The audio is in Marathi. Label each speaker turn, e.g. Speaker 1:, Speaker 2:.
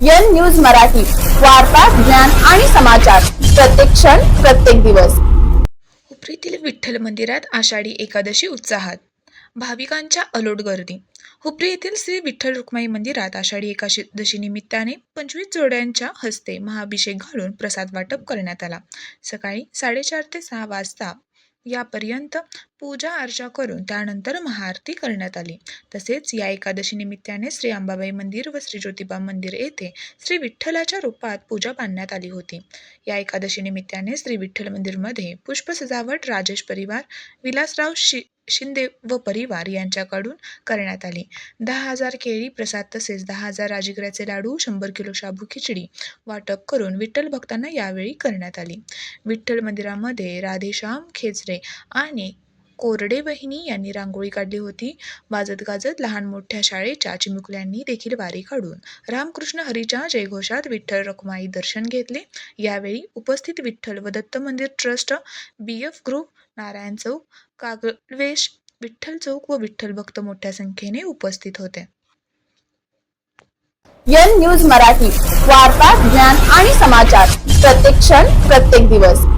Speaker 1: एन न्यूज मराठी वार्ता ज्ञान आणि समाचार. प्रत्येक क्षण प्रत्येक दिवस.
Speaker 2: हुपरीतील विठ्ठल मंदिरात आषाढी एकादशी उत्साहात. भाविकांच्या अलोट गर्दी. हुपरी येथील श्री विठ्ठल रुक्माई मंदिरात आषाढी एकादशी निमित्ताने पंचवीस जोड्यांच्या हस्ते महाअभिषेक घालून प्रसाद वाटप करण्यात आला. सकाळी साडेचार ते सहा वाजता यापर्यंत पूजा अर्चा करून त्यानंतर महाआरती करण्यात आली. तसेच या एकादशी निमित्ताने श्री अंबाबाई मंदिर व श्री ज्योतिबा मंदिर येथे श्री विठ्ठलाच्या रूपात पूजा बांधण्यात आली होती. या एकादशी निमित्ताने श्री विठ्ठल मंदिरमध्ये पुष्प सजावट राजेश परिवार विलासराव शि शिंदे व परिवार यांच्याकडून करण्यात आली. दहा हजार केळी प्रसाद तसेच दहा हजार राजगिऱ्याचे लाडू शंभर किलो शाबू खिचडी वाटप करून विठ्ठल भक्तांना यावेळी करण्यात आली. विठ्ठल मंदिरामध्ये राधेश्याम खेचरे आणि कोरडे बहिणी यांनी रांगोळी काढली होती. वाजत गाजत लहान मोठ्या शाळेच्या चिमुकल्यांनी देखील वारी काढून रामकृष्ण हरीच्या जयघोषात विठ्ठल रखुमाई दर्शन घेतले. यावेळी उपस्थित विठ्ठल व दत्त मंदिर trust B F group Narayan चौक कागवेश विठ्ठल चौक व विठ्ठल भक्त मोठ्या संख्येने उपस्थित होते.
Speaker 1: एन न्यूज मराठी वार्ता ज्ञान आणि समाचार. प्रत्येक क्षण प्रत्येक दिवस.